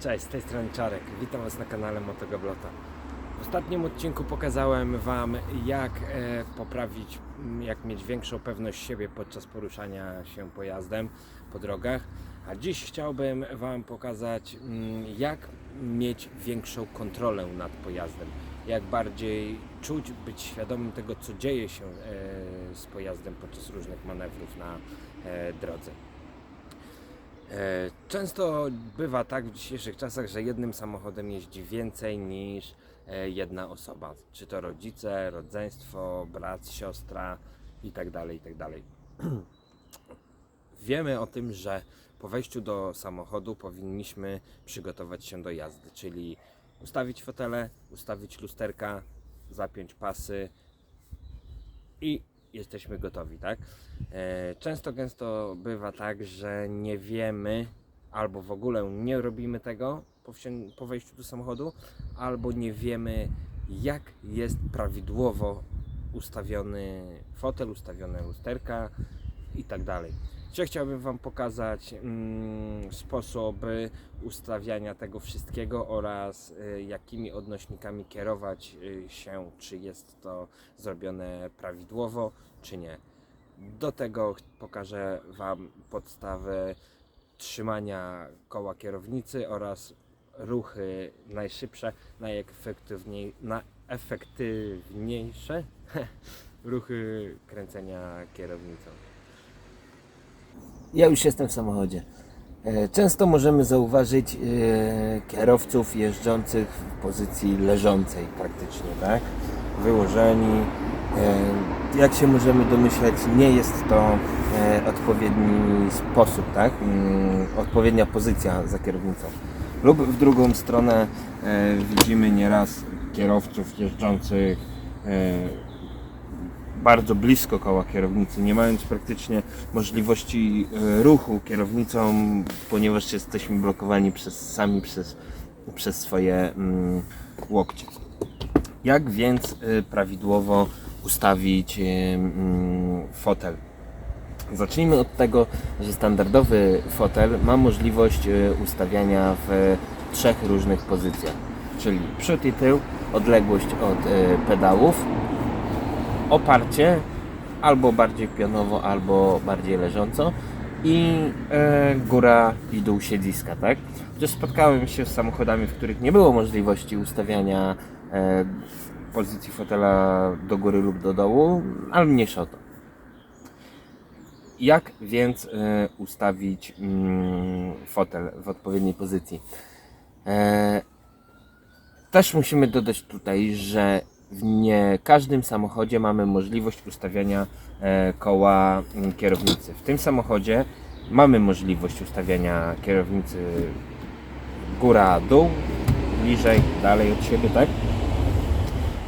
Cześć, z tej strony Czarek. Witam Was na kanale Motogablota. W ostatnim odcinku pokazałem Wam, jak e, poprawić, jak mieć większą pewność siebie podczas poruszania się pojazdem po drogach. A dziś chciałbym Wam pokazać, m, jak mieć większą kontrolę nad pojazdem. Jak bardziej czuć, być świadomym tego, co dzieje się e, z pojazdem podczas różnych manewrów na e, drodze. E, Często bywa tak w dzisiejszych czasach, że jednym samochodem jeździ więcej niż e, jedna osoba. Czy to rodzice, rodzeństwo, brat, siostra itd. itd. Wiemy o tym, że po wejściu do samochodu powinniśmy przygotować się do jazdy, czyli ustawić fotele, ustawić lusterka, zapiąć pasy i jesteśmy gotowi, tak? E, Często gęsto bywa tak, że nie wiemy albo w ogóle nie robimy tego po, wejściu do samochodu, albo nie wiemy jak jest prawidłowo ustawiony fotel, ustawione lusterka i tak dalej. Dzisiaj chciałbym Wam pokazać mm, sposoby ustawiania tego wszystkiego oraz y, jakimi odnośnikami kierować y, się, czy jest to zrobione prawidłowo, czy nie. Do tego pokażę Wam podstawę trzymania koła kierownicy oraz ruchy najszybsze, najefektywniej, najefektywniejsze ruchy kręcenia kierownicą. Ja już jestem w samochodzie. E, Często możemy zauważyć e, kierowców jeżdżących w pozycji leżącej praktycznie, tak? Wyłożeni. Jak się możemy domyśleć, nie jest to e, odpowiedni sposób, tak? Mm, Odpowiednia pozycja za kierownicą. Lub w drugą stronę e, widzimy nieraz kierowców jeżdżących e, bardzo blisko koła kierownicy, nie mając praktycznie możliwości ruchu kierownicą, ponieważ jesteśmy blokowani przez, sami przez, przez swoje mm, łokcie. Jak więc prawidłowo ustawić fotel? Zacznijmy od tego, że standardowy fotel ma możliwość e, ustawiania w trzech różnych pozycjach, czyli przód i tył, odległość od e, pedałów, oparcie, albo bardziej pionowo, albo bardziej leżąco i e, góra i dół siedziska, tak? Chociaż spotkałem się z samochodami, w których nie było możliwości ustawiania pozycji fotela do góry lub do dołu, ale mniejsza o to. Jak więc e, ustawić mm, fotel w odpowiedniej pozycji? E, też musimy dodać tutaj, że w nie każdym samochodzie mamy możliwość ustawiania e, koła mm, kierownicy. W tym samochodzie mamy możliwość ustawiania kierownicy góra, dół, bliżej, dalej od siebie, tak?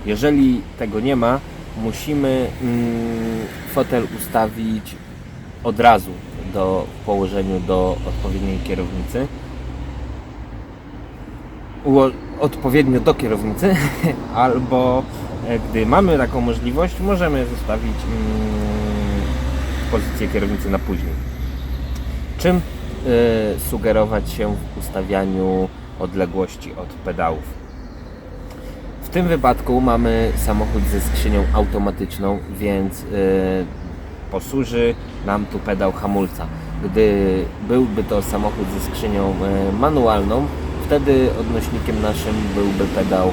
Jeżeli tego nie ma, musimy mm, fotel ustawić od razu do w położeniu do odpowiedniej kierownicy odpowiednio do kierownicy, albo e, gdy mamy taką możliwość, możemy zostawić mm, pozycję kierownicy na później. Czym e, sugerować się w ustawianiu odległości od pedałów? W tym wypadku mamy samochód ze skrzynią automatyczną, więc e, posłuży nam tu pedał hamulca. Gdy byłby to samochód ze skrzynią e, manualną, wtedy odnośnikiem naszym byłby pedał e,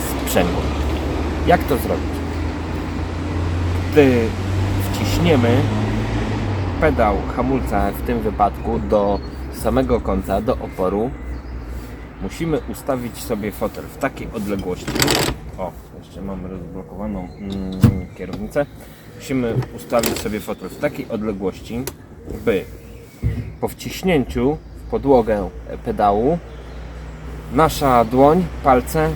sprzęgła. Jak to zrobić? Gdy wciśniemy pedał hamulca w tym wypadku do samego końca, do oporu, musimy ustawić sobie fotel w takiej odległości. O, jeszcze mamy rozblokowaną mm, kierownicę. Musimy ustawić sobie fotel w takiej odległości, by po wciśnięciu w podłogę pedału nasza dłoń, palce,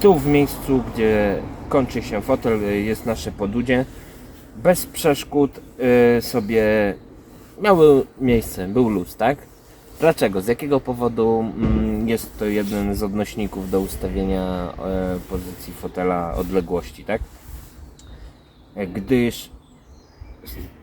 tu w miejscu, gdzie kończy się fotel, jest nasze podudzie, bez przeszkód y, sobie miały miejsce, był luz, tak? Dlaczego? Z jakiego powodu mm, jest to jeden z odnośników do ustawienia e, pozycji fotela odległości, tak? E, Gdyż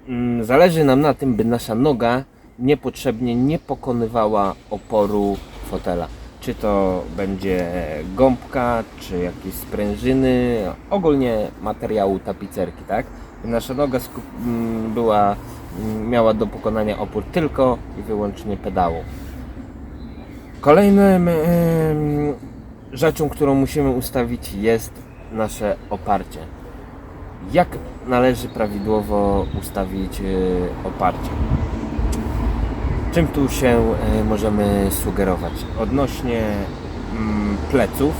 mm, zależy nam na tym, by nasza noga niepotrzebnie nie pokonywała oporu fotela. Czy to będzie gąbka, czy jakieś sprężyny, ogólnie materiału tapicerki, tak? Nasza noga skup- m, była, miała do pokonania opór tylko i wyłącznie pedału. Kolejnym rzeczą, którą musimy ustawić jest nasze oparcie. Jak należy prawidłowo ustawić e, oparcie? Czym tu się e, możemy sugerować? Odnośnie mm, pleców,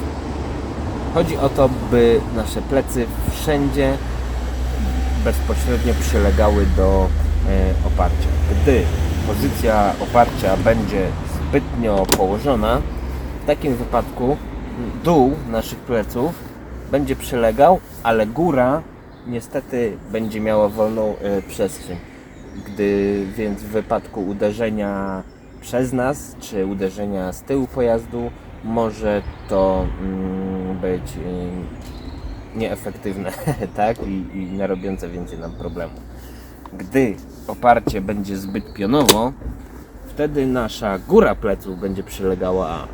chodzi o to, by nasze plecy wszędzie bezpośrednio przylegały do oparcia. Gdy pozycja oparcia będzie zbytnio położona, w takim wypadku dół naszych pleców będzie przylegał, ale góra niestety będzie miała wolną e, przestrzeń. Gdy więc w wypadku uderzenia przez nas, czy uderzenia z tyłu pojazdu, może to mm, być y, nieefektywne, tak? I, I narobiące więcej nam problemu. Gdy oparcie będzie zbyt pionowo, wtedy nasza góra pleców będzie przylegała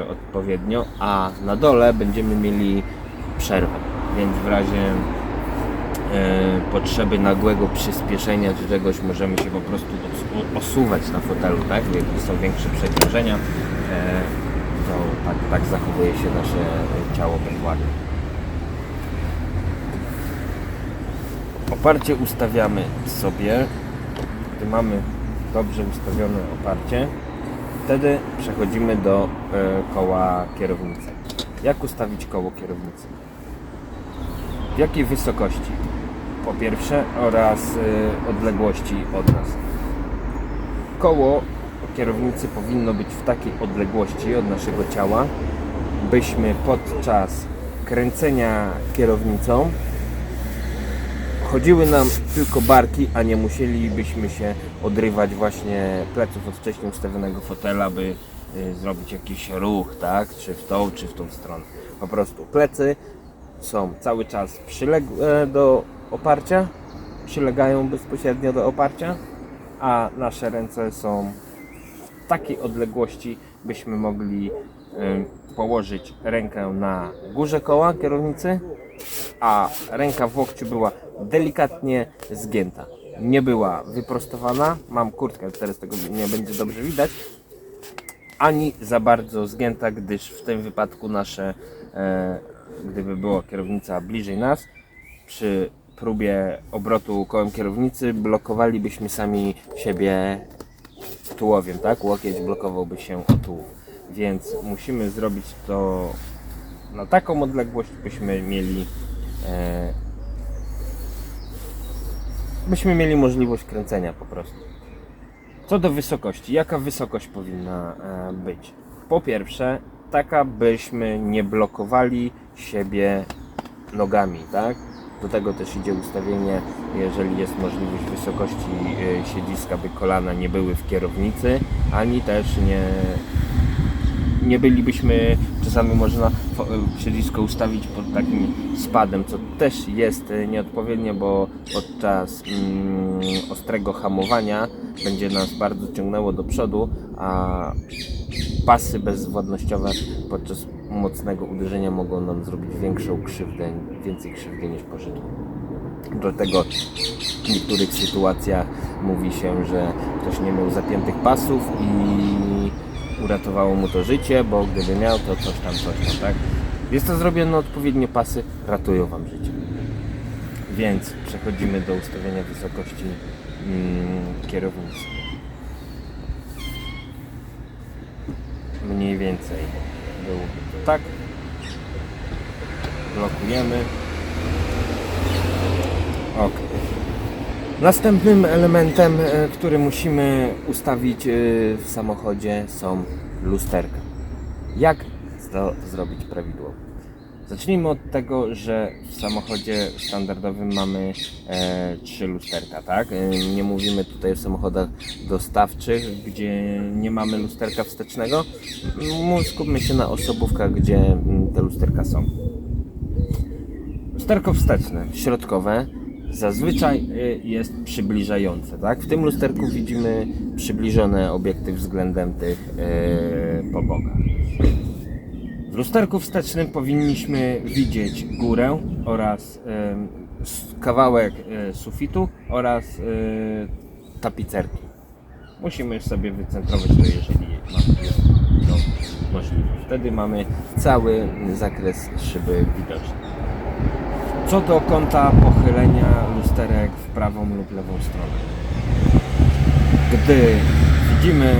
e, odpowiednio, a na dole będziemy mieli przerwę. Więc w razie e, potrzeby nagłego przyspieszenia czy czegoś możemy się po prostu os- osuwać na fotelu, tak? Jak są większe przeciążenia, e, to tak, tak zachowuje się nasze ciało bez Oparcie ustawiamy sobie. Gdy mamy dobrze ustawione oparcie, wtedy przechodzimy do e, koła kierownicy. Jak ustawić koło kierownicy? W jakiej wysokości? Po pierwsze oraz e, odległości od nas. Koło kierownicy powinno być w takiej odległości od naszego ciała, byśmy podczas kręcenia kierownicą chodziły nam tylko barki, a nie musielibyśmy się odrywać właśnie pleców od wcześniej ustawionego fotela, by y, zrobić jakiś ruch, tak? Czy w tą, czy w tą stronę. Po prostu plecy są cały czas przyległe do oparcia, przylegają bezpośrednio do oparcia, a nasze ręce są w takiej odległości, byśmy mogli y, położyć rękę na górze koła kierownicy, a ręka w łokciu była delikatnie zgięta. Nie była wyprostowana. Mam kurtkę, teraz tego nie będzie dobrze widać. Ani za bardzo zgięta, gdyż w tym wypadku nasze, e, gdyby była kierownica bliżej nas, przy próbie obrotu kołem kierownicy blokowalibyśmy sami siebie tułowiem, tak? Łokieć blokowałby się o tułów. Więc musimy zrobić to na taką odległość, byśmy mieli byśmy mieli możliwość kręcenia po prostu. Co do wysokości, jaka wysokość powinna e, być? Po pierwsze, taka byśmy nie blokowali siebie nogami, tak? Do tego też idzie ustawienie, jeżeli jest możliwość wysokości e, siedziska, by kolana nie były w kierownicy, ani też nie, nie bylibyśmy, czasami można siedzisko ustawić pod takim spadem, co też jest e, nieodpowiednie, bo podczas mm, ostrego hamowania będzie nas bardzo ciągnęło do przodu, a pasy bezwładnościowe podczas mocnego uderzenia mogą nam zrobić większą krzywdę, więcej krzywdy niż pożytku. Dlatego w niektórych sytuacjach mówi się, że ktoś nie miał zapiętych pasów i uratowało mu to życie, bo gdyby miał, to coś tam, coś tam, tak? Jest to zrobione odpowiednio pasy, ratują Wam życie. Więc przechodzimy do ustawienia wysokości mm, kierownicy. Mniej więcej to tak. Blokujemy. Ok. Następnym elementem, e, który musimy ustawić e, w samochodzie są lusterka. Jak to zrobić prawidłowo? Zacznijmy od tego, że w samochodzie standardowym mamy e, trzy lusterka, tak? Nie mówimy tutaj o samochodach dostawczych, gdzie nie mamy lusterka wstecznego. Skupmy się na osobówkach, gdzie te lusterka są. Lusterko wsteczne, środkowe, zazwyczaj y, jest przybliżające. Tak? W tym lusterku widzimy przybliżone obiekty względem tych y, bokach. W lusterku wstecznym powinniśmy widzieć górę oraz s- kawałek e, sufitu oraz e, tapicerki. Musimy sobie wycentrować to, jeżeli mamy to możliwe. Wtedy mamy cały zakres szyby widoczny. Co do kąta pochylenia lusterek w prawą lub lewą stronę. Gdy widzimy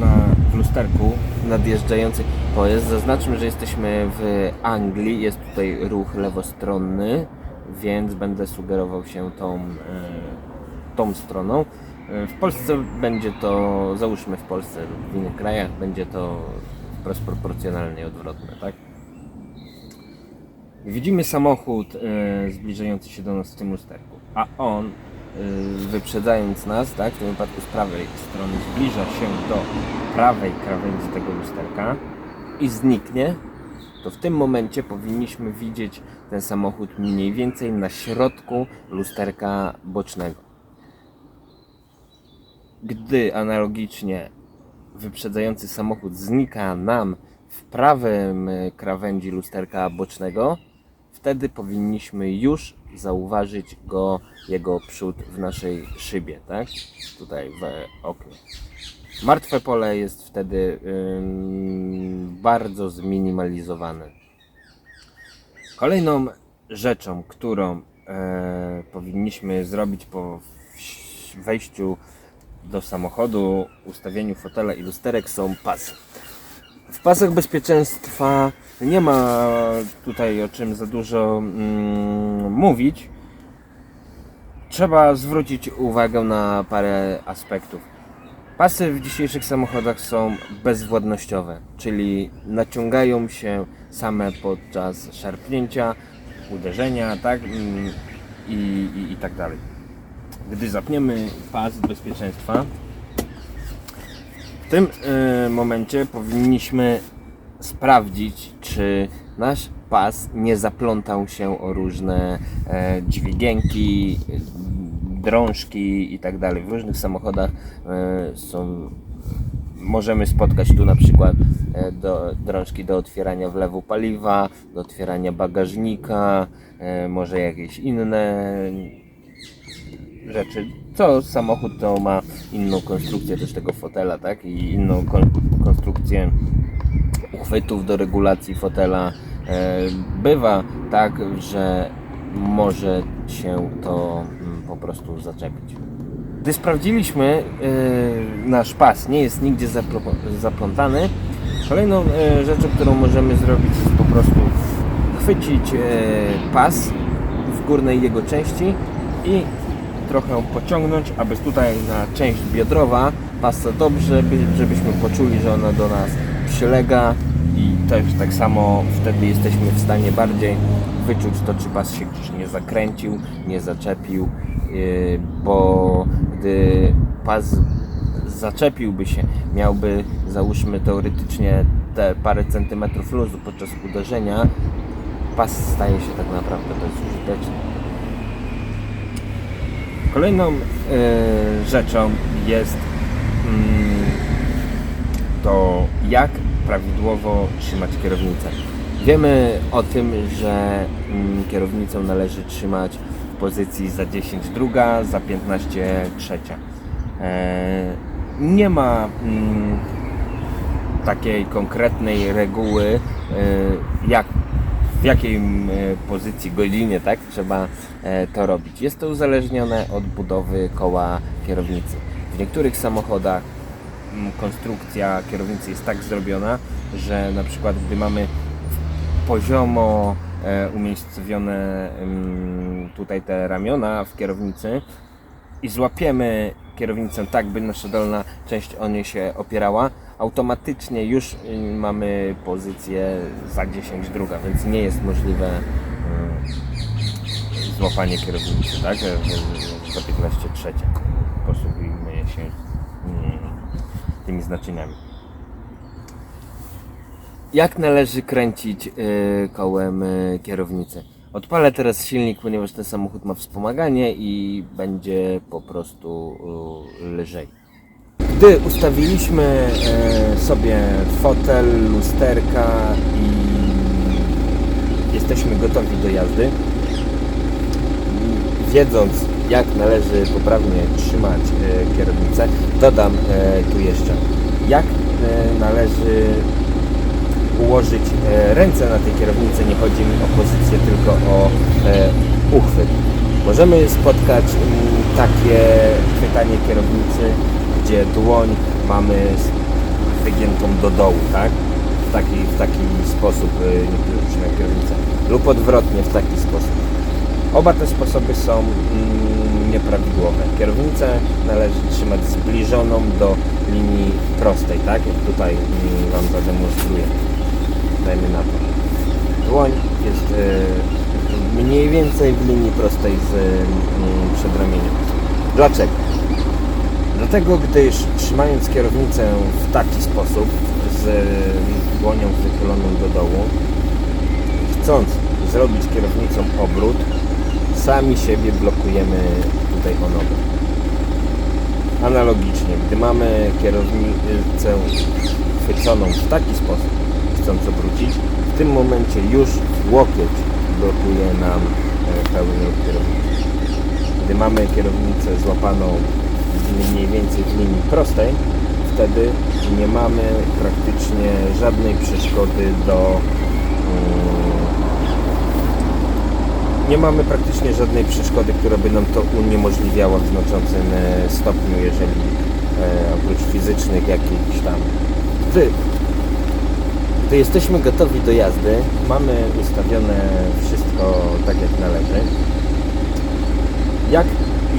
na, w lusterku nadjeżdżający pojazd, zaznaczmy, że jesteśmy w Anglii, jest tutaj ruch lewostronny, więc będę sugerował się tą, e, tą stroną. E, W Polsce będzie to, załóżmy w Polsce lub w innych krajach, będzie to wprost proporcjonalnie odwrotne, tak? Widzimy samochód e, zbliżający się do nas w tym lusterku, a on, e, wyprzedzając nas, tak, w tym wypadku z prawej strony, zbliża się do prawej krawędzi tego lusterka i zniknie, to w tym momencie powinniśmy widzieć ten samochód mniej więcej na środku lusterka bocznego. Gdy analogicznie wyprzedzający samochód znika nam w prawym e, krawędzi lusterka bocznego, wtedy powinniśmy już zauważyć go, jego przód w naszej szybie, tak? Tutaj w oknie. Martwe pole jest wtedy bardzo zminimalizowane. Kolejną rzeczą, którą e, powinniśmy zrobić po wejściu do samochodu, ustawieniu fotela i lusterek są pasy. W pasach bezpieczeństwa nie ma tutaj o czym za dużo mm, mówić. Trzeba zwrócić uwagę na parę aspektów. Pasy w dzisiejszych samochodach są bezwładnościowe, czyli naciągają się same podczas szarpnięcia, uderzenia, tak? Mm, I, i, i tak dalej. Gdy zapniemy pas bezpieczeństwa, w tym y, momencie powinniśmy sprawdzić, czy nasz pas nie zaplątał się o różne e, dźwigienki, drążki i tak dalej. W różnych samochodach e, są możemy spotkać tu na przykład e, do, drążki do otwierania wlewu paliwa, do otwierania bagażnika, e, może jakieś inne rzeczy. Co samochód to ma inną konstrukcję też tego fotela, tak? I inną kon- konstrukcję uchwytów do regulacji fotela. E, Bywa tak, że może się to mm, po prostu zaczepić. Gdy sprawdziliśmy, e, nasz pas nie jest nigdzie zaplątany, kolejną e, rzeczą, którą możemy zrobić jest po prostu chwycić pas w górnej jego części i trochę pociągnąć, aby tutaj na część biodrowa pasa dobrze, by- żebyśmy poczuli, że ona do nas przylega i też tak samo wtedy jesteśmy w stanie bardziej wyczuć to, czy pas się nie zakręcił, nie zaczepił, yy, bo gdy pas zaczepiłby się, miałby załóżmy teoretycznie te parę centymetrów luzu podczas uderzenia, pas staje się tak naprawdę bezużyteczny. Kolejną e, rzeczą jest mm, to, jak prawidłowo trzymać kierownicę. Wiemy o tym, że mm, kierownicę należy trzymać w pozycji za 10 druga, za 15 trzecia. E, nie ma mm, takiej konkretnej reguły, e, jak w jakiej pozycji, godzinie tak, trzeba e, to robić. Jest to uzależnione od budowy koła kierownicy. W niektórych samochodach konstrukcja kierownicy jest tak zrobiona, że na przykład gdy mamy poziomo e, umiejscowione tutaj te ramiona w kierownicy i złapiemy kierownicę tak, by nasza dolna część o niej się opierała, automatycznie już y, mamy pozycję za 10 druga, więc nie jest możliwe y, złapanie kierownicy, tak? Za 15 trzecia. Posługujmy się mm, tymi znaczeniami. Jak należy kręcić y, kołem kierownicy? Odpalę teraz silnik, ponieważ ten samochód ma wspomaganie i będzie po prostu lżej. Gdy ustawiliśmy e, sobie fotel, lusterka i jesteśmy gotowi do jazdy, wiedząc jak należy poprawnie trzymać e, kierownicę, dodam e, tu jeszcze jak należy ułożyć ręce na tej kierownicy. Nie chodzi mi o pozycję, tylko o uchwyt. Możemy spotkać mm, takie chwytanie kierownicy, gdzie dłoń mamy wygiętą do dołu, tak? W taki, w taki sposób e, niektórzy trzymają kierownicę. Lub odwrotnie, w taki sposób. Oba te sposoby są mm, nieprawidłowe. Kierownicę należy trzymać zbliżoną do linii prostej, tak? Jak tutaj mm, Wam zademonstruję. Dajmy na to. Dłoń jest e, mniej więcej w linii prostej z mm, przedramieniem. Dlaczego? Dlatego, gdyż trzymając kierownicę w taki sposób, z dłonią wychyloną do dołu, chcąc zrobić kierownicą obrót, sami siebie blokujemy tutaj o nogę. Analogicznie, gdy mamy kierownicę chwyconą w taki sposób, chcąc obrócić, w tym momencie już łokieć blokuje nam e, pełny ruch kierownicy. Gdy mamy kierownicę złapaną mniej więcej w linii prostej, wtedy nie mamy praktycznie żadnej przeszkody do mm, nie mamy praktycznie żadnej przeszkody, która by nam to uniemożliwiała w znaczącym e, stopniu, jeżeli e, oprócz fizycznych jakichś tam. Gdy, gdy jesteśmy gotowi do jazdy, mamy ustawione wszystko tak jak należy. Jak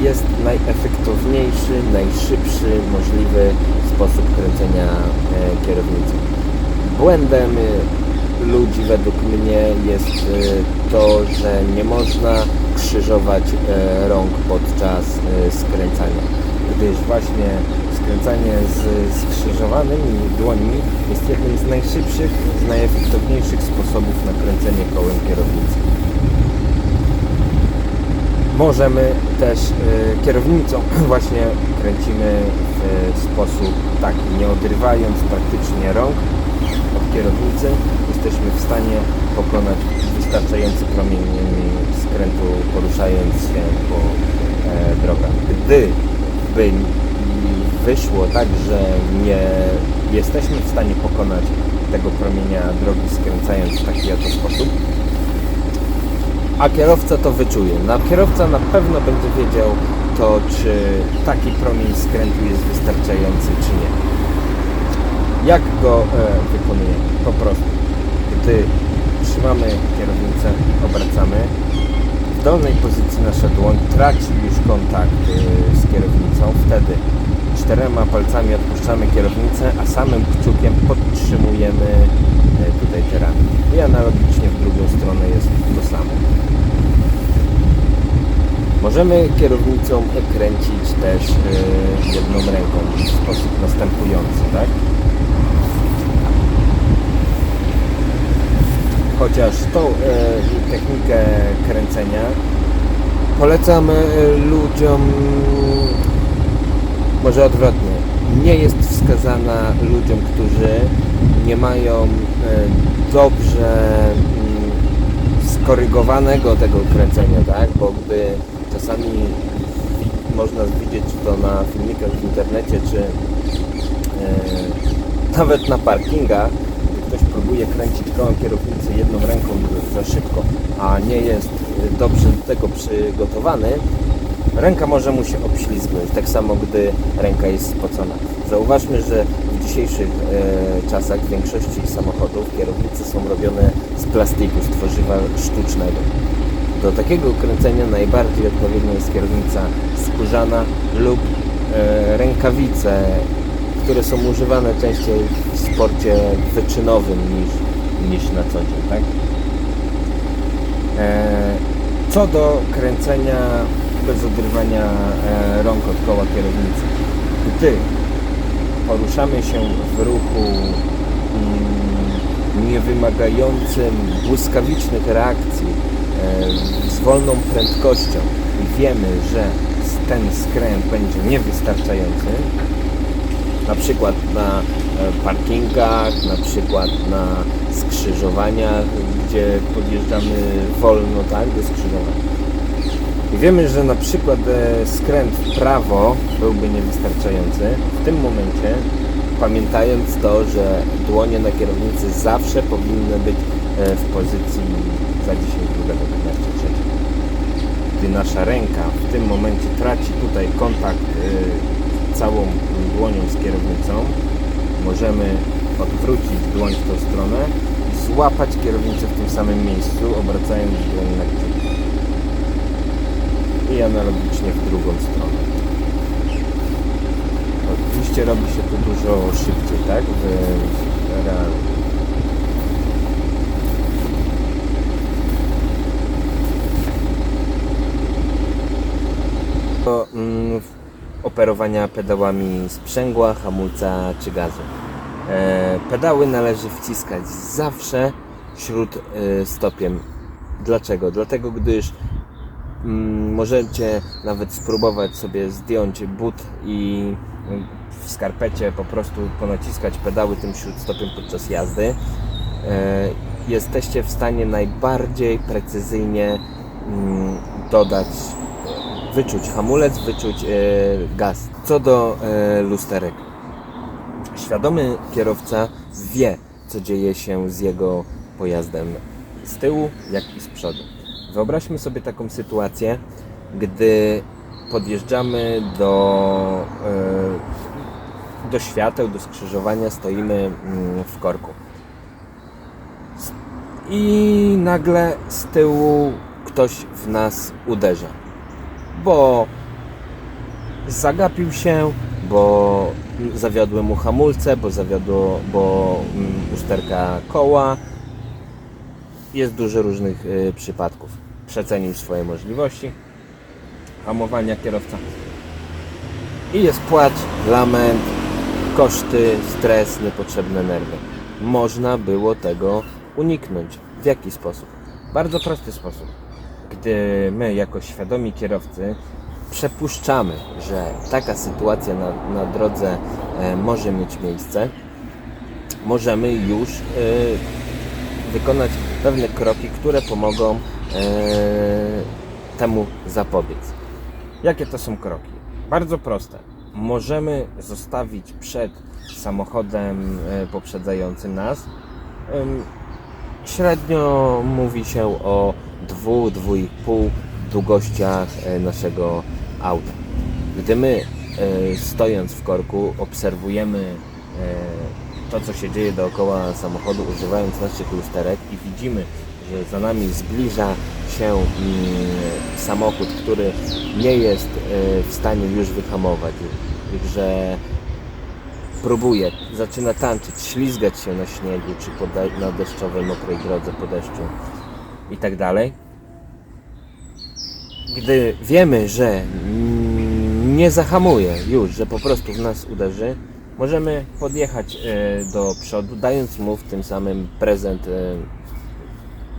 jest najefektowniejszy, najszybszy możliwy sposób kręcenia e, kierownicy? Błędem y, ludzi według mnie jest y, to, że nie można krzyżować e, rąk podczas e, skręcania, gdyż właśnie skręcanie z skrzyżowanymi dłońmi jest jednym z najszybszych, z najefektowniejszych sposobów na kręcenie kołem kierownicy. Możemy też y, kierownicą właśnie kręcimy w sposób taki, nie odrywając praktycznie rąk od kierownicy, jesteśmy w stanie pokonać wystarczający promień skrętu poruszając się po e, drogach. Gdy by wyszło tak, że nie jesteśmy w stanie pokonać tego promienia drogi skręcając w taki oto sposób, a kierowca to wyczuje. Na kierowca na pewno będzie wiedział to, czy taki promień skrętu jest wystarczający, czy nie. Jak go e, wykonujemy? Po prostu, gdy trzymamy kierownicę, obracamy, w dolnej pozycji nasza dłoń traci już kontakt e, z kierownicą, wtedy czterema palcami odpuszczamy kierownicę, a samym kciukiem podtrzymujemy e, tutaj te ramy. I analogicznie w drugą stronę jest to samo. Możemy kierownicą kręcić też e, jedną ręką w sposób następujący, tak? Chociaż tą e, technikę kręcenia polecam ludziom, może odwrotnie, nie jest wskazana ludziom, którzy nie mają e, dobrze mm, skorygowanego tego kręcenia, tak? Bo gdy czasami można widzieć to na filmikach w internecie, czy e, nawet na parkingach, ktoś próbuje kręcić kołem kierownicy jedną ręką za szybko, a nie jest e, dobrze do tego przygotowany, ręka może mu się obślizgnąć, tak samo gdy ręka jest spocona. Zauważmy, że w dzisiejszych e, czasach w większości samochodów kierownice są robione z plastiku, z tworzywa sztucznego. Do takiego kręcenia najbardziej odpowiednia jest kierownica skórzana lub e, rękawice, które są używane częściej w sporcie wyczynowym niż, niż na co dzień, tak? E, co do kręcenia bez odrywania e, rąk od koła kierownicy. Gdy poruszamy się w ruchu mm, niewymagającym błyskawicznych reakcji, e, z wolną prędkością i wiemy, że ten skręt będzie niewystarczający, na przykład na e, parkingach, na przykład na skrzyżowaniach, gdzie podjeżdżamy wolno, tak, do skrzyżowania. I wiemy, że na przykład e, skręt w prawo byłby niewystarczający. W tym momencie, pamiętając to, że dłonie na kierownicy zawsze powinny być e, w pozycji za 10 drugego 15 trzeciego. Gdy nasza ręka w tym momencie traci tutaj kontakt e, całą dłonią z kierownicą, możemy odwrócić dłoń w tą stronę i złapać kierownicę w tym samym miejscu, obracając dłoń na kciuk i analogicznie w drugą stronę. Oczywiście robi się to dużo szybciej, tak? W, w mm, operowania pedałami sprzęgła, hamulca czy gazu. E, pedały należy wciskać zawsze śród e, stopiem. Dlaczego? Dlatego, gdyż Możecie nawet spróbować sobie zdjąć but i mm, w skarpecie po prostu ponaciskać pedały tym śródstopiem podczas jazdy. E, Jesteście w stanie najbardziej precyzyjnie mm, dodać, wyczuć hamulec, wyczuć e, gaz. Co do e, lusterek. Świadomy kierowca wie, co dzieje się z jego pojazdem z tyłu, jak i z przodu. Wyobraźmy sobie taką sytuację, gdy podjeżdżamy do, e, do świateł, do skrzyżowania, stoimy mm, w korku. I nagle z tyłu ktoś w nas uderza, bo zagapił się, bo zawiodły mu hamulce, bo zawiodło, bo mm, usterka koła. Jest dużo różnych y, przypadków. Przecenił swoje możliwości hamowania kierowca. I jest płacz, lament, koszty, stres, niepotrzebne nerwy. Można było tego uniknąć. W jaki sposób? Bardzo prosty sposób. Gdy my, jako świadomi kierowcy, przepuszczamy, że taka sytuacja na, na drodze e, może mieć miejsce, możemy już e, wykonać pewne kroki, które pomogą temu zapobiec. Jakie to są kroki? Bardzo proste. Możemy zostawić przed samochodem e, poprzedzającym nas. Średnio mówi się o 2-2,5 długościach e, naszego auta. Gdy my e, stojąc w korku obserwujemy to, co się dzieje dookoła samochodu, używając naszych lusterek i widzimy, że za nami zbliża się mm, samochód, który nie jest e, w stanie już wyhamować, że próbuje, zaczyna tańczyć, ślizgać się na śniegu, czy na deszczowej, mokrej drodze po deszczu i tak dalej. Gdy wiemy, że mm, nie zahamuje już, że po prostu w nas uderzy, możemy podjechać e, do przodu, dając mu w tym samym prezent e,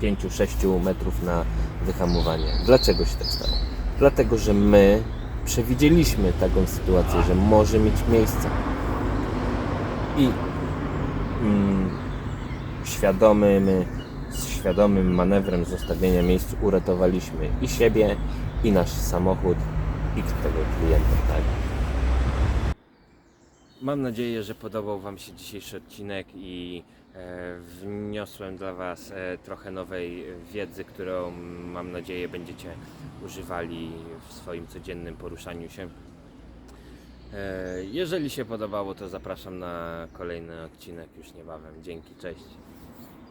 5-6 metrów na wyhamowanie. Dlaczego się tak stało? Dlatego, że my przewidzieliśmy taką sytuację, że może mieć miejsce. I mm, świadomym, świadomym manewrem zostawienia miejsc uratowaliśmy i siebie, i nasz samochód, i tego klienta, tak? Mam nadzieję, że podobał Wam się dzisiejszy odcinek i wniosłem dla Was e, trochę nowej wiedzy, którą mam nadzieję będziecie używali w swoim codziennym poruszaniu się. E, jeżeli się podobało, to zapraszam na kolejny odcinek już niebawem. Dzięki, cześć.